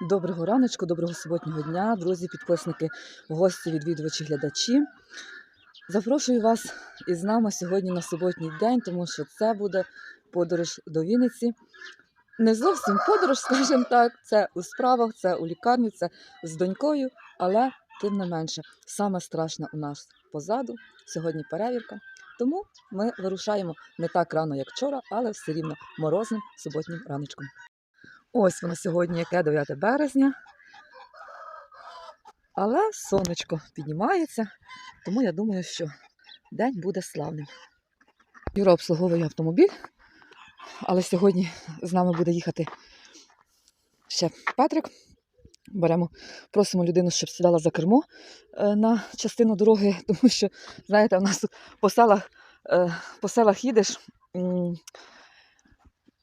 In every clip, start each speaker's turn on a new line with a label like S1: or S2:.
S1: Доброго раночку, доброго суботнього дня, друзі, підписники, гості, відвідувачі, глядачі. Запрошую вас із нами сьогодні на суботній день, тому що це буде подорож до Вінниці. Не зовсім подорож, скажімо так, це у справах, це у лікарні, це з донькою, але тим не менше, саме страшне у нас позаду. Сьогодні перевірка. Тому ми вирушаємо не так рано, як вчора, але все рівно морозним суботнім раночком. Ось воно сьогодні, яке 9 березня. Але сонечко піднімається, тому я думаю, що день буде славним. Юра обслуговує автомобіль, але сьогодні з нами буде їхати ще Петрик. Беремо, просимо людину, щоб сідала за кермо е, на частину дороги, тому що, знаєте, у нас по селах, е, по селах їдеш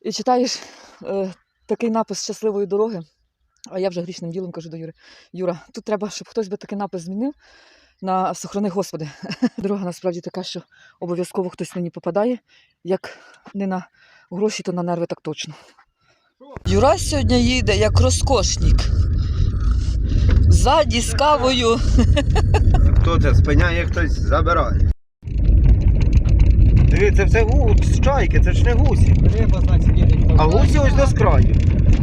S1: і читаєш е, такий напис щасливої дороги. А я вже грішним ділом кажу до Юри: Юра, тут треба, щоб хтось би такий напис змінив на сохрани Господи. Дорога насправді така, що обов'язково хтось ній попадає, як не на гроші, то на нерви так точно. Юра сьогодні їде як розкошник. Ззаді з кавою.
S2: Хто це спиняє, хтось забирає. Дивіться, це гусь, чайки, це ж не гусі.
S3: Риба, значить.
S2: А гусі ось до скраю.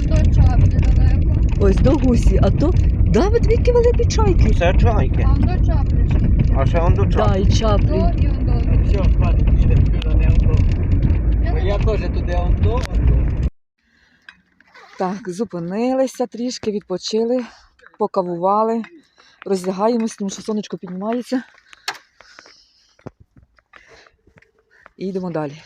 S4: До чапли далеко.
S1: Ось до гусі, а то да, дві великі чайки.
S2: Це чайки.
S4: А до чапли. ще.
S2: А ще он до
S1: Да, і
S4: До
S1: чаплі.
S4: і он до.
S3: Все, хватить, їде туди, не. Бо я теж туди онто, онто.
S1: Так, зупинилися трішки, відпочили, покавували, роздягаємось, тому що сонечко піднімається. І йдемо далі.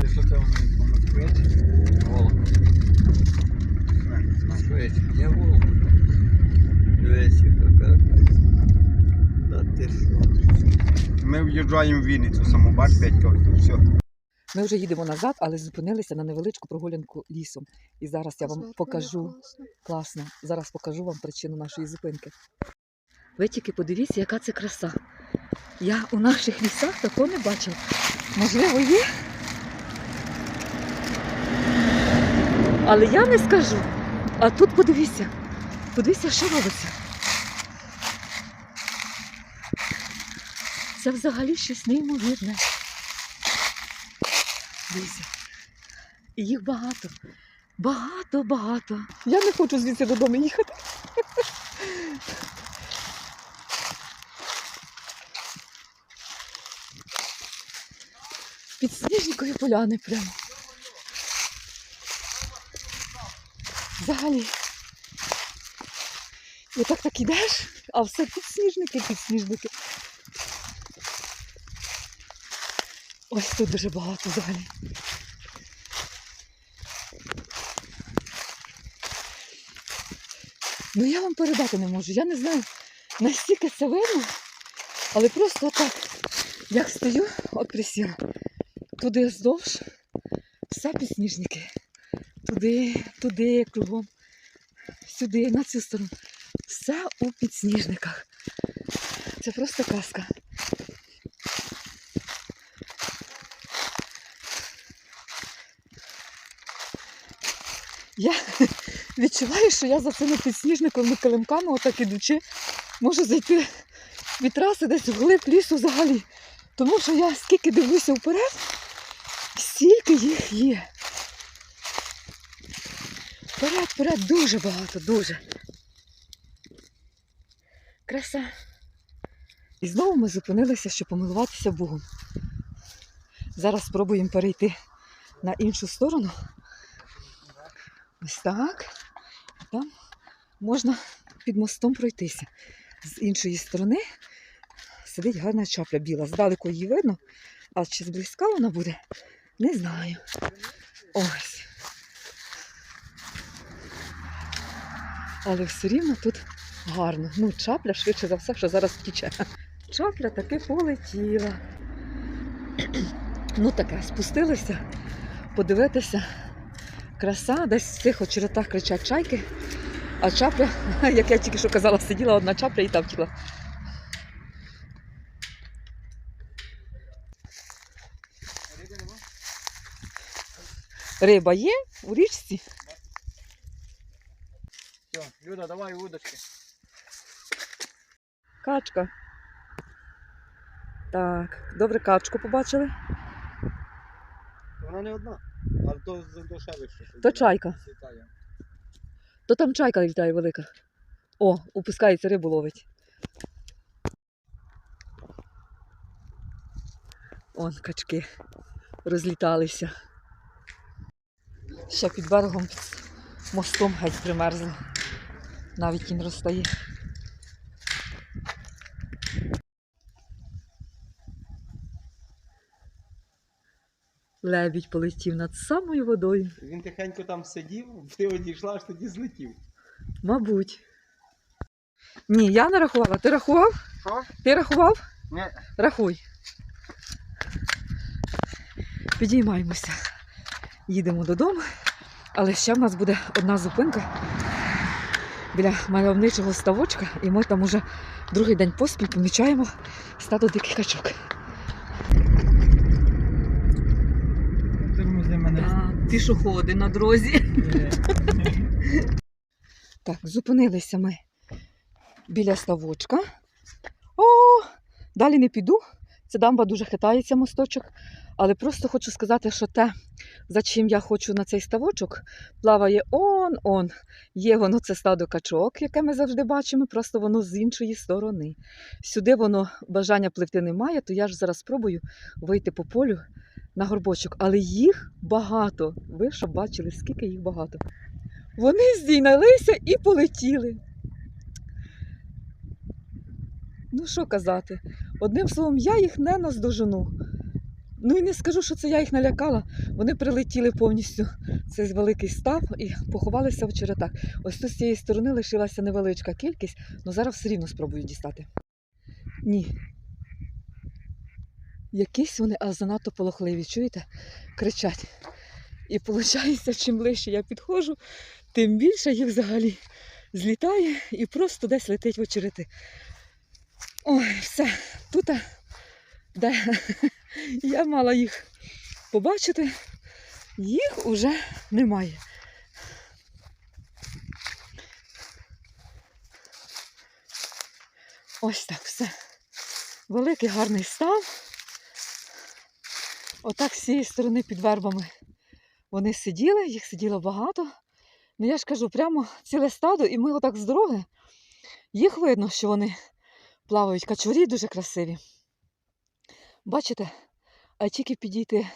S3: Ти що це воно москвич? Волк. Москвич, не волк. Дивись, яка Та ти що?
S2: Ми в'їжджаємо в Вінницю саму, бач, 5 кілометрів, все.
S1: Ми вже їдемо назад, але зупинилися на невеличку прогулянку лісом. І зараз я вам покажу класно. Зараз покажу вам причину нашої зупинки. Ви тільки подивіться, яка це краса. Я у наших лісах такого не бачила. Можливо, є. Але я не скажу. А тут подивіться. Подивіться, що робиться. Це взагалі щось неймовірне. Дивіться. І їх багато. Багато, багато. Я не хочу звідси додому їхати. Під сніжникою поляни прямо. Взагалі. І так так ідеш, а все підсніжники, підсніжники. Ось тут дуже багато взагалі. Ну я вам передати не можу. Я не знаю, настільки це видно, але просто так, як стою, от присіла. Туди вздовж, все підсніжники. Туди, туди, кругом, сюди, на цю сторону. Все у підсніжниках. Це просто казка. Я відчуваю, що я за цими підсніжниками килимками, отак ідучи, можу зайти від траси десь вглиб лісу взагалі. Тому що я скільки дивлюся вперед, стільки їх є. Вперед, вперед, дуже багато, дуже. Краса. І знову ми зупинилися, щоб помилуватися Богом. Зараз спробуємо перейти на іншу сторону. Ось так. Там можна під мостом пройтися. З іншої сторони сидить гарна чапля біла. Здалеку її видно, а чи зблизька вона буде, не знаю. Ось. Але все рівно тут гарно. Ну, чапля швидше за все, що зараз втіче. Чапля таки полетіла. Ну таке, спустилися, подивитися. Краса, десь в цих очеретах кричать чайки. А чапля, як я тільки що казала, сиділа одна чапля і там втікла. Риба є у річці.
S3: Все, Люда, давай удочки.
S1: Качка. Так, добре качку побачили.
S3: Вона не одна. Але то дешевше.
S1: То чайка. То там чайка літає велика. О, упускається рибу ловить. Он качки розліталися. Ще під берегом, під мостом геть примерзло. Навіть кінь розстає. Лебідь полетів над самою водою.
S3: Він тихенько там сидів, ти одійшла, аж тоді злетів.
S1: Мабуть. Ні, я не рахувала. Ти рахував?
S3: Що?
S1: Ти рахував?
S3: Ні.
S1: Рахуй. Підіймаємося. Їдемо додому. Але ще в нас буде одна зупинка біля мальовничого ставочка, і ми там уже другий день поспіль помічаємо стадо диких качок.
S3: Тормози мене.
S1: Пішоходи на дорозі. Так, зупинилися ми біля ставочка. О, далі не піду. Ця дамба дуже хитається мосточок. Але просто хочу сказати, що те, за чим я хочу на цей ставочок, плаває он-он. Є воно це стадо качок, яке ми завжди бачимо, просто воно з іншої сторони. Сюди воно бажання пливти немає, то я ж зараз спробую вийти по полю на горбочок. Але їх багато. Ви ж бачили, скільки їх багато. Вони здійнялися і полетіли. Ну, що казати? Одним словом, я їх не наздожену. Ну і не скажу, що це я їх налякала. Вони прилетіли повністю цей великий став і поховалися в черетах. Ось тут з цієї сторони лишилася невеличка кількість, але зараз все рівно спробую дістати. Ні. Якісь вони аж занадто полохливі, чуєте? Кричать. І виходить, чим ближче я підходжу, тим більше їх взагалі злітає і просто десь летить в очерети. Ой, все, тут, де я мала їх побачити, їх уже немає. Ось так все. Великий гарний став. Отак з цієї сторони під вербами вони сиділи, їх сиділо багато. Ну я ж кажу, прямо ціле стадо, і ми отак з дороги. Їх видно, що вони плавають качурі дуже красиві. Бачите, а тільки підійти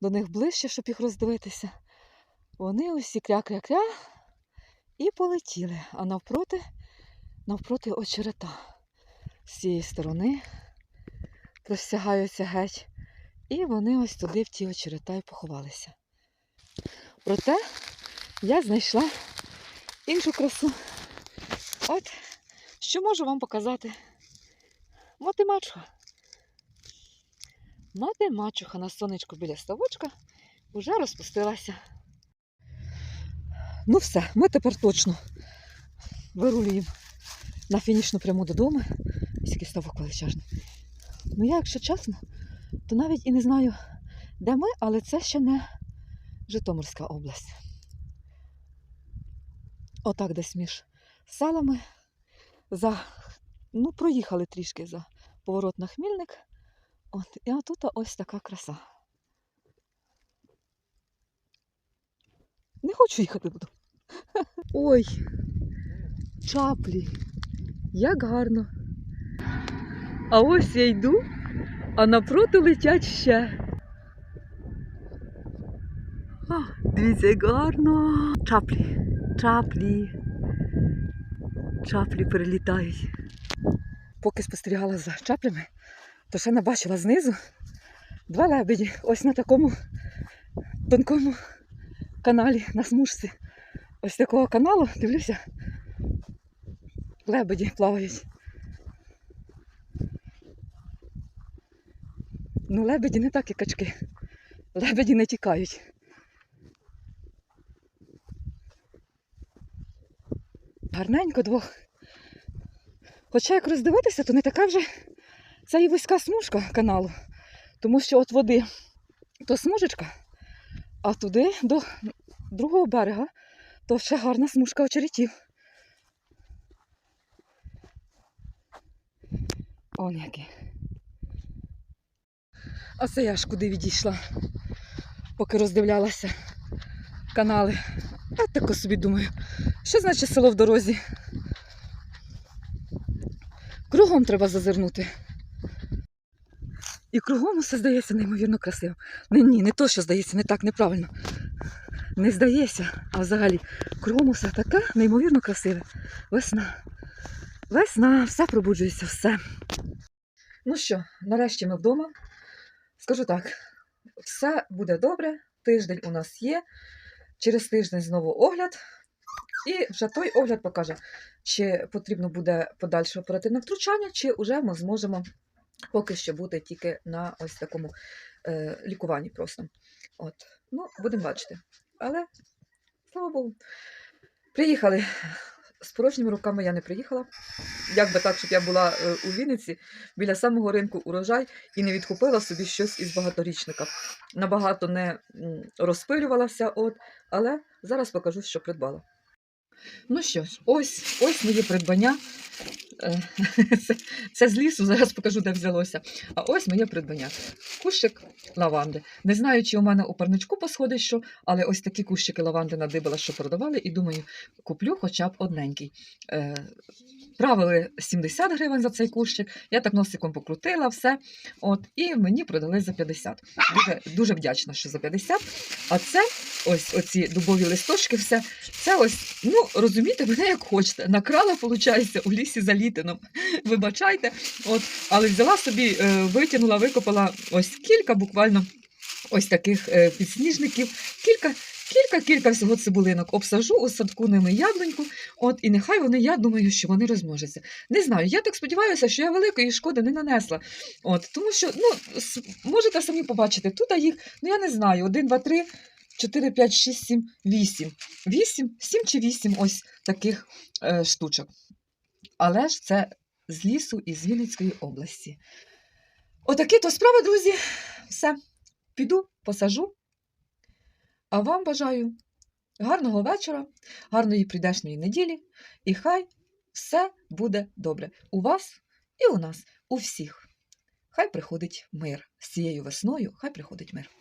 S1: до них ближче, щоб їх роздивитися. Вони усі кря-кря-кря і полетіли. А навпроти, навпроти очерета. З цієї сторони простягаються геть. І вони ось туди в ті очерета і поховалися. Проте я знайшла іншу красу. От, що можу вам показати. Мати мачуха. Мати мачуха на сонечку біля ставочка вже розпустилася. Ну все, ми тепер точно вирулюємо на фінішну пряму додому. Ось який ставок величезний. Ну я, якщо чесно, то навіть і не знаю, де ми, але це ще не Житомирська область. Отак десь між селами. За, ну, проїхали трішки за поворот на Хмільник. От, і отут ось така краса. Не хочу їхати буду. Ой, чаплі. Як гарно. А ось я йду, а напроти летять ще. А, дивіться, як гарно. Чаплі, чаплі. Чаплі перелітають. Поки спостерігала за чаплями, то ще не бачила знизу два лебеді. Ось на такому тонкому каналі на смужці. Ось такого каналу, дивлюся, лебеді плавають. Ну, лебеді не так, як качки. Лебеді не тікають. гарненько двох. Хоча як роздивитися, то не така вже це і вузька смужка каналу. Тому що от води то смужечка, а туди до другого берега то ще гарна смужка очеретів. Он який. А це я ж куди відійшла, поки роздивлялася канали. А тако собі думаю, що значить село в дорозі? Кругом треба зазирнути. І кругом усе здається неймовірно красивим. Не, ні, не то, що здається, не так, неправильно. Не здається, а взагалі кругом усе таке неймовірно красиве. Весна. Весна, все пробуджується, все. Ну що, нарешті ми вдома. Скажу так, все буде добре. Тиждень у нас є. Через тиждень знову огляд. І вже той огляд покаже, чи потрібно буде подальше оперативне втручання, чи вже ми зможемо поки що бути тільки на ось такому е, лікуванні просто. От. Ну, будемо бачити. Але, слава Богу, приїхали. З порожніми руками я не приїхала. Як би так, щоб я була е, у Вінниці біля самого ринку урожай і не відкупила собі щось із багаторічника. Набагато не розпилювалася, от, але зараз покажу, що придбала. Ну що ж, ось, ось мої придбання. Е, Це, з лісу, зараз покажу, де взялося. А ось моє придбання. Кущик лаванди. Не знаю, чи у мене у парничку посходить що, але ось такі кущики лаванди надибала, що продавали, і думаю, куплю хоча б одненький. Е, Правили 70 гривень за цей кущик, я так носиком покрутила все. От, і мені продали за 50. Дуже, дуже вдячна, що за 50. А це ось оці дубові листочки, все. Це ось, ну розумієте, мене як хочете. Накрала, виходить, у лісі за літином. Вибачайте. От, але взяла собі, е, витягнула, викопала ось кілька буквально ось таких е, підсніжників, кілька. Кілька-кілька всього цибулинок обсажу, осадку ними яблуньку, от і нехай вони, я думаю, що вони розмножаться. Не знаю, я так сподіваюся, що я великої шкоди не нанесла. От, тому що, ну, можете самі побачити, тут їх, ну я не знаю, 1, 2, 3, 4, 5, 6, 7, 8. 8, 7 чи 8 ось таких е, штучок. Але ж це з лісу із Вінницької області. Отакі то справи, друзі. Все. Піду, посажу. А вам бажаю гарного вечора, гарної прийдешньої неділі, і хай все буде добре у вас і у нас, у всіх. Хай приходить мир з цією весною, хай приходить мир.